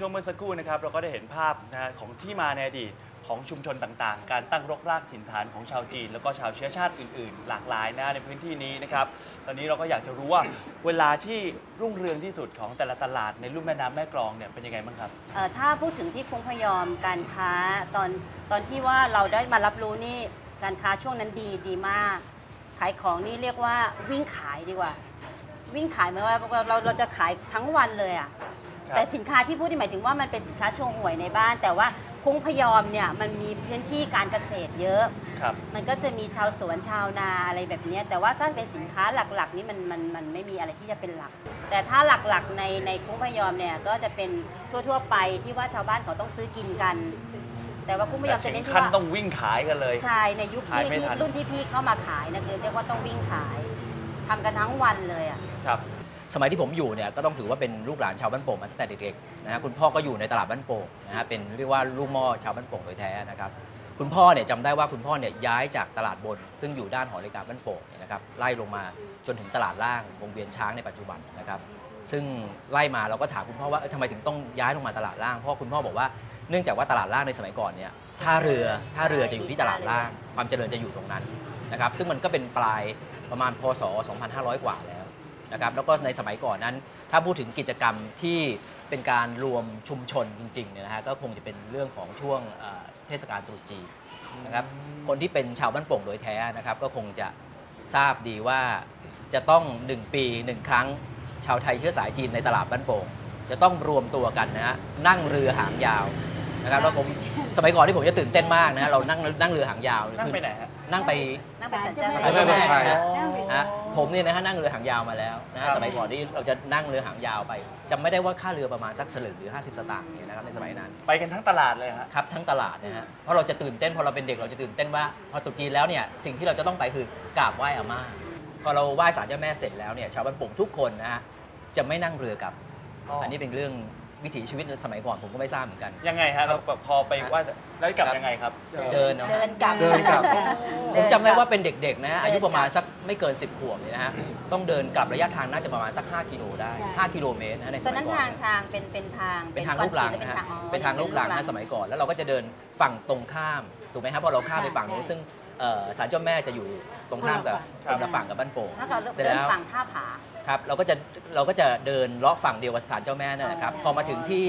ช่วงเมื่อสักครู่นะครับเราก็ได้เห็นภาพนะของที่มาในอดีตของชุมชนต่างๆ การตั้งรกรากถิ่นฐานของชาวจีน แล้วก็ชาวเชื้อชาติอื่นๆ หลากหลายนะในพื้นที่นี้นะครับ ตอนนี้เราก็อยากจะรู้ว่าเวลาที่รุ่งเรืองที่สุดของแต่ละตลาดในลุ่มแม่น้ำแม่กลองเนี่ยเป็นยังไงบ้างครับ เอ่อถ้าพูดถึงที่คุ้งพยอมการค้าตอนตอนที่ว่าเราได้มารับรู้นี่การค้าช่วงนั้นดีดีมาก ขายของนี่เรียกว่าวิ่งขายดีกว่า วิ่งขายหมายว่าเราเราจะขายทั้งวันเลยอะ แต่สินค้าที่พูดนี่หมายถึงว่ามันเป็นสินค้าโชว์หวยในบ้าน แต่ว่าคุ้งพยอมเนี่ยมันมีพื้นที่การเกษตรเยอะครับมันก็จะมีชาวสวนชาวนาอะไรแบบเนี้ยแต่ว่าถ้าเป็นสินค้าหลักๆ นี่มันมันมันไม่มีอะไรที่จะเป็นหลัก แต่ถ้าหลักๆในในคุ้งพยอมเนี่ยก็จะเป็นทั่วๆไปที่ว่าชาวบ้านเขาต้องซื้อกินกัน แต่ว่าคุ้งพยอมจะถึเน้นงที่ขั้นว่าต้องวิ่งขายกันเลยใช่ในยุคขายที่ไม่ที่ทันรุ่นที่พี่เข้ามาขายนะคือเรียกว่าต้องวิ่งขายทำกันทั้งวันเลยอะครับ สมัยที่ผมอยู่เนี่ยก็ต้องถือว่าเป็นลูกหลานชาวบ้านโป่งมาตั้งแต่เด็กๆนะฮะคุณพ่อก็อยู่ในตลาดบ้านโป่งนะฮะเป็นเรียกว่าลูกหม้อชาวบ้านโป่งโดยแท้นะครับคุณพ่อเนี่ยจำได้ว่าคุณพ่อเนี่ยย้ายจากตลาดบน ซึ่งอยู่ด้านหอนาฬิกาบ้านโป่งเนี่ยนะครับไล่ลงมาจนถึงตลาดล่างวงเวียนช้างในปัจจุบันนะครับซึ่งไล่มาเราก็ถามคุณพ่อว่าเอ้ยทำไมถึงต้องย้ายลงมาตลาดล่างเพราะคุณพ่อบอกว่าเนื่องจากว่าตลาดล่างในสมัยก่อนเนี่ยท่าเรือท่าเรือจะอยู่ที่ตลาดล่าง ความเจริญจะอยู่ตรงนั้นนะครับซึ่งมันก็เป็นปลายประมาณพศ 2500 กว่าแล้ว นะครับแล้วก็ในสมัยก่อนนั้น ถ้าพูดถึงกิจกรรมที่เป็นการรวมชุมชนจริงๆเนี่ยนะฮะก็คงจะเป็นเรื่องของช่วงเอ่อเทศกาลตรุษจีนนะครับคนที่เป็นชาวบ้านโป่งโดยแท้นะครับ ก็คงจะทราบดีว่าจะต้อง 1 ปี 1 ครั้ง ชาวไทยเชื้อสายจีนในตลาดบ้านโป่งจะต้องรวมตัวกันนะฮะนั่งเรือหางยาว นะครับแล้วผมสมัยก่อนที่ผมจะตื่นเต้นมากนะฮะเรานั่งนั่งเรือหางยาวนั่งไปไหนฮะนั่งไปนั่งไปสัญจรศาลเจ้าแม่ไปนะนั่ฮะงไปฮะผมเนี่ยนะฮะนั่งเรือหางยาวมาแล้วนะครัฮะบสมัยก่อนที่เราจะนั่งเรือหางยาวไปจำไม่ได้ว่าค่าเรือประมาณสักสลึงหรือ 50 สตางค์เนี่ยนะครับในสมัยนั้น ไปกันทั้งตลาดเลยฮะครับทั้งตลาดนะฮะเพราะเราจะตื่นเต้นพอเราเป็นเด็กเราจะตื่นเต้นว่าพอตรุษจีนแล้วเนี่ยสิ่งที่เราจะต้องไปคือกราบไหว้อาม่าพอเราไหว้ศาลเจ้าแม่เสร็จแล้วเนี่ยชาวบ้านโป่งทุกคนนะฮะจะไม่นั่งเรือกลับอ๋ออัอันนี้เป็นเรื่อง วิถีชีวิตในสมัยก่อนผมก็ไม่ทราบเหมือนกัน ยังไงฮะเราแบบพอไปไหว่าแล้วกลับยังไงครับ เดินเนาะ เดินกลับ เดินกลับ ผมจำได้ว่าเป็นเด็กๆนะฮะเดินกลับอายุประมาณสักไม่เกิน 10 ขวบเนี่ยนะฮะ ต้องเดินกลับระยะทางน่าจะประมาณสัก 5 กิโลได้ใช่5กิโลเมตรนะฮะในสตอนมันั้ยนก่อทานงทางเป็นเป็นทางเป็นทางคอลูกรังรีตนะฮะอ๋อเป็นทางลูกรังนะสมัยก่อน แล้วเราก็จะเดินฝั่งตรงข้าม ถูกไหมครับพอเราข้ามไปฝั่งนู้นซึ่ง เอ่อศาลเจ้าแม่จะอยู่ตรงข้ามกับคครับนละฝั่งกับบ้านโป่งถ้าเกิดเสร็จเดินแล้วฝั่งท่าผา ครับเราก็จะเราก็จะเดินเลาะฝั่งเดียวกับศาลเจ้าแม่นั่นแหละครับพอมาถึงที่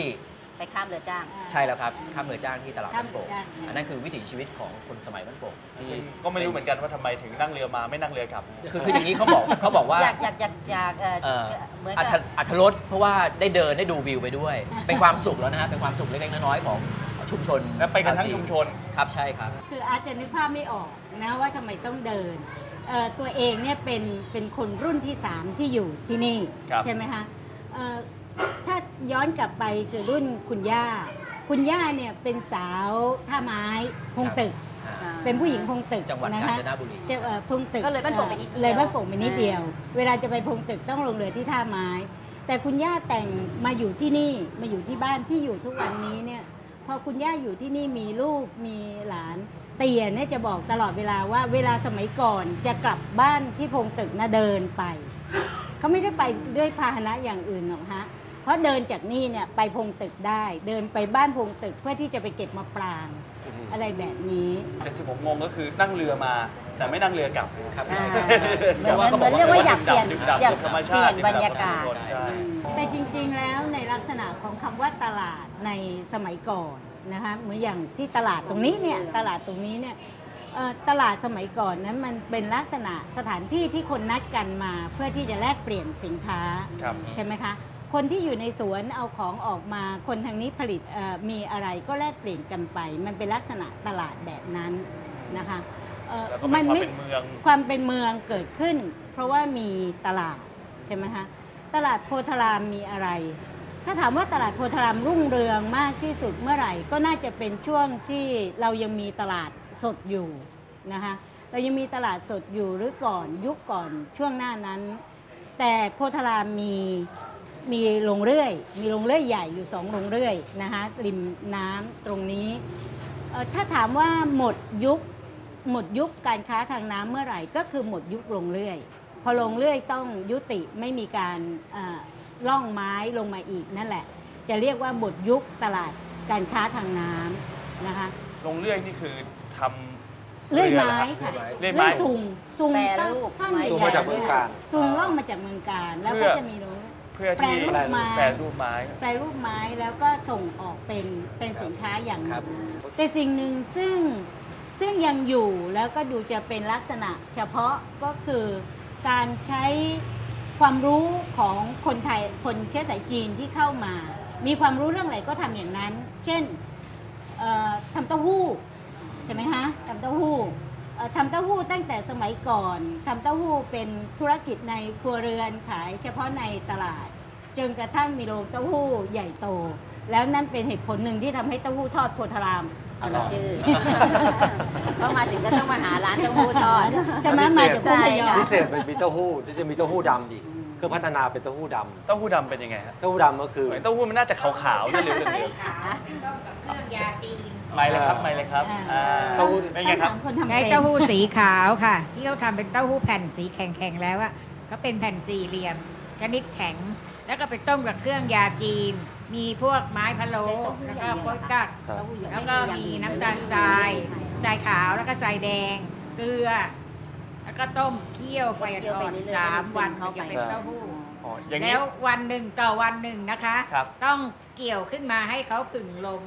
ไปข้ามเรือจ้าง ใช่แล้วครับข้ามเรือจ้างที่ตลาดบ้านโป่งข้ามเรือจ้างอันนั้นคือวิถีชีวิตของคนสมัยบ้านโป่งที่ก็ไม่รู้เหมือนกันว่าทำไมถึงนั่งเรือมาไม่นั่งเรือกลับคือคืออย่างนี้เขาบอกเขาบอกว่าอยากอยากอยากอยากเอ่อเอ่อเหมือนอักับธอัธรสเพราะว่าได้เดินได้ดูวิวไปด้วย เป็นความสุขแล้วนะฮะเป็นความสุขเล็กๆน้อยๆของ ชุมชนและไปกันทั้งชุมชน ครับใช่ครับ คืออาจจะนึกภาพไม่ออกนะว่าทำไมต้องเดินเอ่อตัวเองเนี่ยเป็นเป็นคนรุ่นที่ 3 ที่อยู่ที่นี่ครับใช่ไหมคะเอ่อถ้าย้อนกลับไปคือรุ่นคุณย่า คุณย่าเนี่ยเป็นสาวท่าไม้พงตึก เป็นผู้หญิงพงตึกจังหวัดนะกาญคะจนบุรีจะเอ่อพงตึกก็เลยบ้านโป่งไปนิดเดียวเลยบ้านโป่งไปนิดเดียว เวลาจะไปพงตึกต้องลงเรือที่ท่าไม้ แต่คุณย่าแต่งมาอยู่ที่นี่มาอยู่ที่บ้านที่อยู่ทุกวันนี้เนี่ย พอคุณย่าอยู่ที่นี่มีลูกมีหลาน เตียเนี่ยจะบอกตลอดเวลาว่าเวลาสมัยก่อนจะกลับบ้านที่พงตึกนะเดินไป เขาไม่ได้ไปด้วยพาหนะอย่างอื่นหรอกฮะเพราะเดินจากนี่เนี่ยไปพงตึกได้ เดินไปบ้านพงตึกเพื่อที่จะไปเก็บมะปราง อะไรแบบนี้แต่ที่ผมงงก็คือนั่งเรือมา แต่ไม่นั่งเรือกลับครับอ่าใช่เหมือนเหมือนเหมือนเรียกว่าอยากเปลี่ยนดื่มด่ำอยากธรรมเปชาลี่ยตินบรรยากาศใช่อืมแต่จริงๆแล้วในลักษณะของคำว่าตลาดในสมัยก่อนนะคะเหมือนอย่างที่ตลาดตรงนี้เนี่ยตลาดตรงนี้เนี่ยเอ่อตลาดสมัยก่อนนั้นมันเป็นลักษณะสถานที่ที่คนนัดกันมา เพื่อที่จะแลกเปลี่ยนสินค้าครับ ใช่ไหมคะ คนที่อยู่ในสวนเอาของออกมา คนทางนี้ผลิตเอ่อมีอะไรก็แลกเปลี่ยนกันไป มันเป็นลักษณะตลาดแบบนั้นนะคะเอ่อแล้วก็เป็นความไม่เป็นเมืองความเป็นเมืองเกิดขึ้น เพราะว่ามีตลาดใช่ไหมคะตลาดโพธารามมีอะไร ถ้าถามว่าตลาดโพธารามรุ่งเรืองมากที่สุดเมื่อไหร่ ก็น่าจะเป็นช่วงที่เรายังมีตลาดสดอยู่นะคะเรายังมีตลาดสดอยู่หรือก่อนยุคก่อนช่วงหน้านั้น แต่โพธารามมี มีโรงเรื่อย มีโรงเรื่อยใหญ่อยู่สองโรงเรื่อยนะคะริมน้ำตรงนี้เอ่อถ้าถามว่าหมดยุคหมดยุคการค้าทางน้ำเมื่อไหร่ ก็คือหมดยุคลงเรื่อย พอลงเรื่อยต้องยุติไม่มีการเอ่อล่องไม้ลงมาอีกนั่นแหละจจะเรียกว่าบทยุคตลาดการค้าทางน้ำนะคะลงเลื่อยนี่คือทำเลื่อยหรไม้อครับค่ะเลื่อยไม้ซุงซุงแปรรูปท่อนไม้ใหญ่ๆซุงมาจากเมืองกาญซุงล่องมาจากเมืองการ แล้วก็จะมีโน้ตเพื่อที่แปรรูปไม้ แปรรูปไม้ แปรรูปไม้แล้วก็ส่งออกเป็นเป็นสินค้าอย่างหครันึ่บงแต่สิ่งหนึ่งซึ่งซึ่งยังอยู่แล้วก็ดูจะเป็นลักษณะเฉพาะก็คือการใช้ความรู้ของคนไทยคนเชื้อสายจีนที่เข้ามา มีความรู้เรื่องอะไรก็ทำอย่างนั้น เช่นเอ่อทำเต้าหู้ใช่ไหมฮะทำเต้าหู้เอ่อ ทำเต้าหู้ตั้งแต่สมัยก่อนทำเต้าหู้เป็นธุรกิจในครัวเรือนขายเฉพาะในตลาด จนกระทั่งมีโรงเต้าหู้ใหญ่โต แล้วนั่นเป็นเหตุผลหนึ่งที่ทำให้เต้าหู้ทอดโพธารามเอาละชื่อเพราะมาถึงก็ต้องมาหาร้านเต้าหู้ทอดใช่ไหมมาจากใช่พุทธยอค่ะพิเศษเป็นมีเต้าหู้ที่จะมีเต้าหู้ดำอีก ก็พัฒนาเป็นเต้าหู้ดเต้าหู้ดำเป็นยังไงฮะำเต้าหู้ดำก็คือ เต้าหู้มันน่าจะขาวๆนั่นเหลืองเหลืองไม่เลยครับไม่เลยครับอ่าอ่าเต้าหู้เป็นไงครับต้องถามคนทำใช้เป็นเต้าหู้สีขาวค่ะ ที่เขาทำเป็นเต้าหู้แผ่นสีแข็งๆแล้วอะก็เป็นแผ่นสี่เหลี่ยม ชนิดแข็ง แล้วก็ไปต้มกับเครื่องยาจีน มีพวกไม้พะโล้ใช้เต้าหู้แล้วอย่างเดียวก็โป๊ยกักครับเต้าหู้อย่างแล้วก็มีน้ำตาลทรายทรายขาวแล้วก็ทรายแดง เกลือ แล้วก็ต้มเคี่ยวไฟเคี่ยวไปอ่อนเรื่อยๆๆสามให้มันซึมวันเข้าถึงไป จะเป็นเต้าหู้ อ๋ออย่างนี้ แล้ววันหนึ่งต่อวันหนึ่งนะคะ ครับ ต้องเกี่ยวขึ้นมาให้เขาผึ่งลม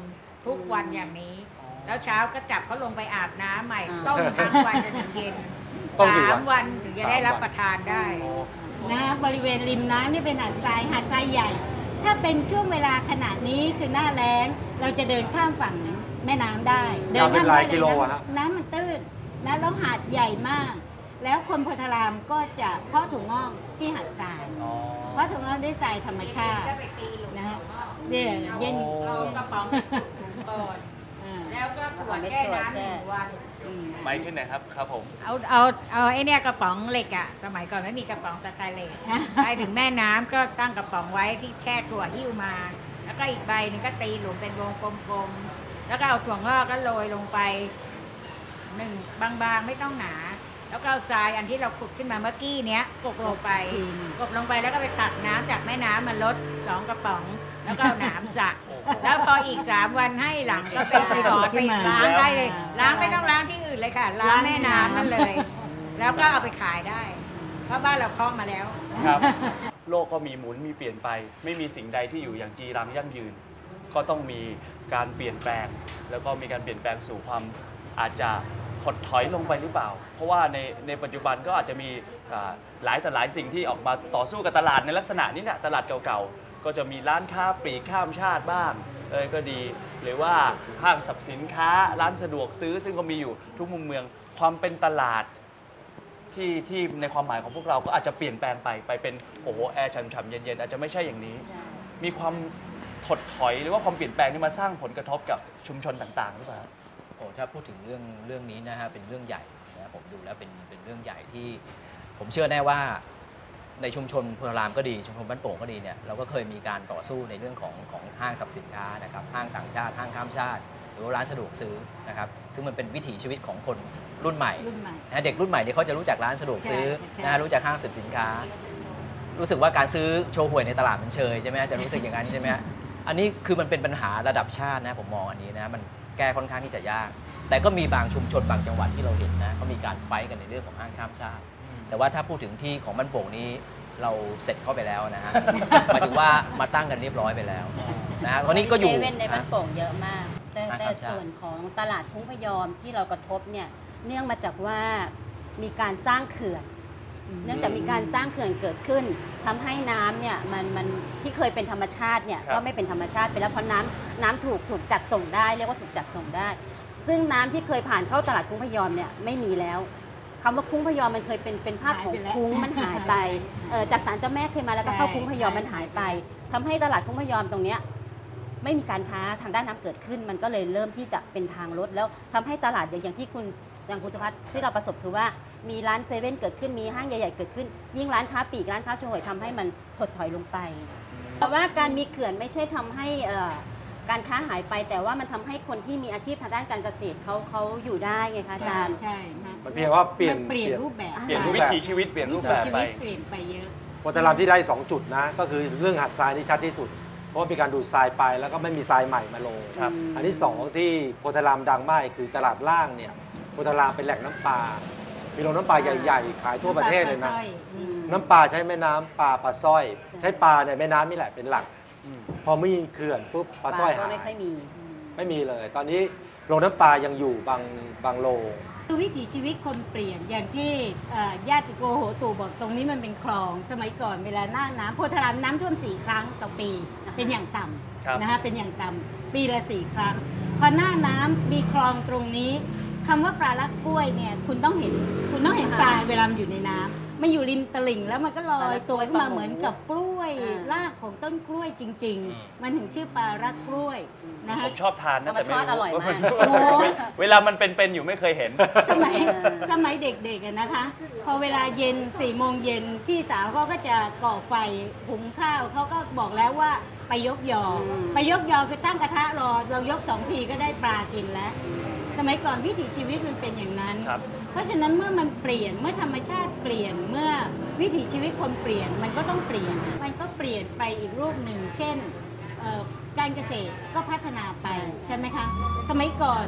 ทุกวันอย่างนี้ แล้วเช้าก็จับเขาลงไปอาบน้ำใหม่อ่า ต้มทั้งวันจนถึงเย็นต้มกี่สาวันมวันถึงจะได้รับสามวันประทานได้ นะบริเวณริมน้ำนี่เป็นหาดทรายหาดทรายใหญ่ ถ้าเป็นช่วงเวลาขนาดนี้คือหน้าแล้งเราจะเดินข้ามฝั่งแม่น้ำได้เดิยาวเป็นข้ามหลายได้กิโลเยอะฮะ น้ำมันตื้นนะแล้วหาดใหญ่มาก แล้วคนโพธารามก็จะเพาะถั่วงอกที่หาดทรายอ๋อ เพราะถั่วงอกด้วยทรายธรรมชาติก็ไปตีหลุมนะฮะเนี่ยเย็นเอากระป๋องไปจุดถุงก่อน อ่าแล้วก็ถั่วแช่น้ำหนึ่งวัน อืมไม้ขึ้นหนะครับครับผม เอาเอาเอาไอ้เนี่ยกระป๋องเหล็กอะสมัยก่อนไม่มีกระป๋องสแตนเลสไปถึงแม่น้ำก็ตั้งกระป๋องไว้ที่แช่ถั่วหิ้วมา แล้วก็อีกใบหนึงก็ตีหลุมเป็นวงกลมๆแล้วก็เอาถั่วงอกก็โรยลงไปหนึ่งบางๆไม่ต้องหนา แล้วก็เอาทรายอันที่เราขุดขึ้นมาเมื่อกี้เนี้ยกบลงไปกบลงไปแล้วก็ไปตักน้ำจากแม่น้ำมาลดสองกระป๋อง แล้วก็เอาหนามสระแล้วพออีกสามวันให้หลังก็ไปถอนไปล้างได้เลยล้างไม่ต้องล้างที่อื่นเลยค่ะล้างแม่น้ำนั่นเลย แล้วก็เอาไปขายได้ เพราะบ้านเราคล้องมาแล้ว ครับ โลกก็มีหมุนมีเปลี่ยนไป ไม่มีสิ่งใดที่อยู่อย่างจีรังยั่งยืน ก็ต้องมีการเปลี่ยนแปลง แล้วก็มีการเปลี่ยนแปลงสู่ความอาจจะ ถดถอยลงไปหรือเปล่า เพราะว่าในในปัจจุบันก็อาจจะมีอ่าหลายแต่หลายสิ่งที่ออกมาต่อสู้กับตลาดในลักษณะนี้เนี่ยตลาดเก่าๆ ก็จะมีร้านค้าปลีกข้ามชาติบ้างเออก็ดี หรือว่าห้างสรรพสินค้าร้านสะดวกซื้อ ซึ่งก็มีอยู่ทุกมุมเมือง ความเป็นตลาดที่ที่ในความหมายของพวกเราก็อาจจะเปลี่ยนแปลงไปไปเป็นโอ้โหแอร์ฉ่ำๆเย็นๆอาจจะไม่ใช่อย่างนี้ใช่มีความถดถอยหรือว่าความเปลี่ยนแปลงที่มาสร้างผลกระทบกับชุมชนต่างๆหรือเปล่าโอ้ถ้าพูดถึงเรื่องเรื่องนี้นะฮะเป็นเรื่องใหญ่นะผมดูแล้วเป็นเป็นเรื่องใหญ่ที่ ผมเชื่อแน่ว่าในชุมชนพลรามก็ดีชุมชนบ้านโป่งก็ดีเนี่ยเราก็เคยมีการต่อสู้ในเรื่องของของห้างสรรพสินค้านะครับห้างต่างชาติห้างข้ามชาติ หรือว่าร้านสะดวกซื้อนะครับซึ่งมันเป็นวิถีชีวิตของคนรุ่นใหม่รุ่นใหม่นะเด็กรุ่นใหม่เนี่ยเขาจะรู้จักร้านสะดวกซื้อใช่นะฮะรู้จักห้างสรรพสินค้า รู้สึกว่าการซื้อโชว์หวยในตลาดมันเชยใช่ไหมฮะจะรู้สึกอย่างนั้นใช่ไหมฮะอันนี้คือมันเป็นปัญหาระดับชาตินะผมมองอันนี้นะมัน แก้ค่อนข้างที่จะยาก แต่ก็มีบางชุมชนบางจังหวัดที่เราเห็นนะเขามีการไฟท์กันในเรื่องของห้างข้ามชาติ แต่ว่าถ้าพูดถึงที่ของบ้านโป่งนี้เราเสร็จเข้าไปแล้วนะฮะหมายถึงว่ามาตั้งกันเรียบร้อยไปแล้วนะฮะตอนนี้ก็อยู่เซเว่นในบ้านนะโป่งเยอะมาก แต่อ่าแต่ครับใช่ส่วนของตลาดคุ้งพยอมที่เรากระทบเนี่ยเนื่องมาจากว่ามีการสร้างเขื่อน เนื่องจากมีการสร้างเขื่อนเกิดขึ้นทำให้น้ำเนี่ยมันมันที่เคยเป็นธรรมชาติเนี่ยครับก็ไม่เป็นธรรมชาติไปแล้วเพราะน้ำน้ำถูกถูกจัดส่งได้เรียกว่าถูกจัดส่งได้ ซึ่งน้ำที่เคยผ่านเข้าตลาดคุ้งพยอมเนี่ยไม่มีแล้วคำว่าคุ้งพยอมมันเคยเป็นเป็นภาพของหายไปแล้วคุ้งมันหายไปเออจากศาลเจ้าแม่เคยมาแล้วก็เข้าคุ้งพยอมมันหายไปทำให้ตลาดคุ้งพยอมตรงเนี้ยไม่มีการค้าทางด้านน้ำเกิดขึ้น มันก็เลยเริ่มที่จะเป็นทางลดแล้วทำให้ตลาดอย่างอย่างที่คุณ อย่างคุณสุพัฒน์ที่เราประสบคือว่ามีร้านเซเว่นเกิดขึ้นมีห้างใหญ่ ๆ เกิดขึ้น ยิ่งร้านค้าปลีกร้านค้าโชห่วยทำให้มันถดถอยลงไป แต่ว่าการมีเขื่อนไม่ใช่ทำให้เอ่อการค้าหายไปแต่ว่ามันทำให้คนที่มีอาชีพทางด้านการเกษตรเขาเขาอยู่ได้ไงคะอาจารย์ใช่ฮะมันเพียงว่าเปลี่ยนมันเปลี่ยนรูปแบบเปลี่ยนรูปวิแบบถีชีวิตเปลี่ยนรูปแบบชีไปวิตเปลี่ยนไปเยอะวัฒนธรรมที่ได้ 2 จุดนะ ก็คือเรื่องหัดทรายนี่ชัดที่สุด เพราะว่ามีการดูดทรายไปแล้วก็ไม่มีทรายใหม่มาลงครับอันที่สองที่โพธารามดังมากคือตลาดล่างเนี่ย โพธารามเป็นแหล่งน้ำปลา มีโรงน้ำปลาใหญ่ ๆ ขายทั่วประเทศเลยนะปาสร้ออืมน้ำปลาใช้แม่น้ำปลาปลาสร้อย ใช้ปลาในแม่น้ำนี่แหละเป็นหลักอืมพอไม่มีเขื่อนปุ๊บปลาสร้อยก็หาย ไม่ค่อยมี ไม่มีเลย ตอนนี้โรงน้ำปลายังอยู่บางบางโรง คือวิถีชีวิตคนเปลี่ยนอย่างที่เอ่อญาติโกโหตู่บอกตรงนี้มันเป็นคลองสมัยก่อนเวลาหน้าน้ำโพธารามน้ำท่วมสี่ครั้งต่อปีเป็นอย่างต่ครับำนะคะเป็นอย่างต่ำปีละสี่ครั้ง พอหน้าน้ำมีคลองตรงนี้ คำว่าปลาลักกล้วยเนี่ยคุณต้องเห็นคุณต้องเห็นปลาเวลามันอยู่ในน้ำมันอยู่ริมตลิ่งแล้วมันก็ลอยตัวขึ้นมาเหมือนกับกล้วยอ่ารากของต้นกล้วยจริงอืมๆมันถึงชื่อปลาลักกล้วยนะคะผมชอบทานนะแต่ไม่เอามาทอดอร่อยมากเวเวลามันเป็นๆอยู่ไม่เคยเห็น สมัยเออสมัยเด็กๆอะนะคะ พอเวลาเย็นสี่โมงเย็นพี่สาวเขาก็จะก่อไฟหุงข้าวเขาก็บอกแล้วว่าไปยกยออมไปยกยอคือตั้งกระทะรอเรายกสองทีก็ได้ปลากินแล้วส มัยก่อนวิถีชีวิตมันเป็นอย่างนั้น ครับ เพราะฉะนั้นเมื่อมันเปลี่ยนเมื่อธรรมชาติเปลี่ยนเมื่อวิถีชีวิตคนเปลี่ยนมันก็ต้องเปลี่ยน มันก็เปลี่ยนไปอีกรูปหนึ่ง เช่นเอ่อการเกษตรก็พัฒนาไปใช่ไหมคะ สมัยก่อน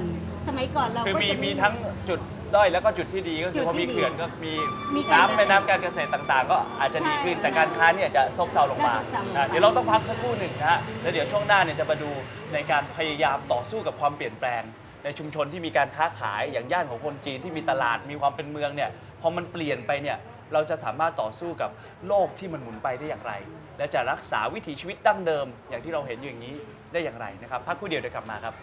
สมัยก่อนเราคือก็มีจะมีทั้งจุดด้อยแล้วก็จุดที่ดีก็คือพอจุดที่มีดีเขื่อนก็มีมีการน้ำแม่น้ำการเกษตรต่างๆ ก็อาจจะดีขึ้นใช่แต่การค้าเนี่ยจะซบเซาลงมาจะซบเซาลงมานะเดี๋ยวเราต้องพักสักครู่หนึ่งนะฮะแล้วเดี๋ยวช่วงหน้าเนี่ยจะมาดูในการพยายามต่อสู้กับความเปลี่ยนแปลง ในชุมชนที่มีการค้าขายอย่างย่านของคนจีนที่มีตลาดมีความเป็นเมืองเนี่ยพอมันเปลี่ยนไปเนี่ยเราจะสามารถต่อสู้กับโลกที่มันหมุนไปได้อย่างไร และจะรักษาวิถีชีวิตดั้งเดิม อย่างที่เราเห็นอยู่อย่างนี้ได้อย่างไรนะครับพักคู่เดียวเดี๋ยวกลับมาครับ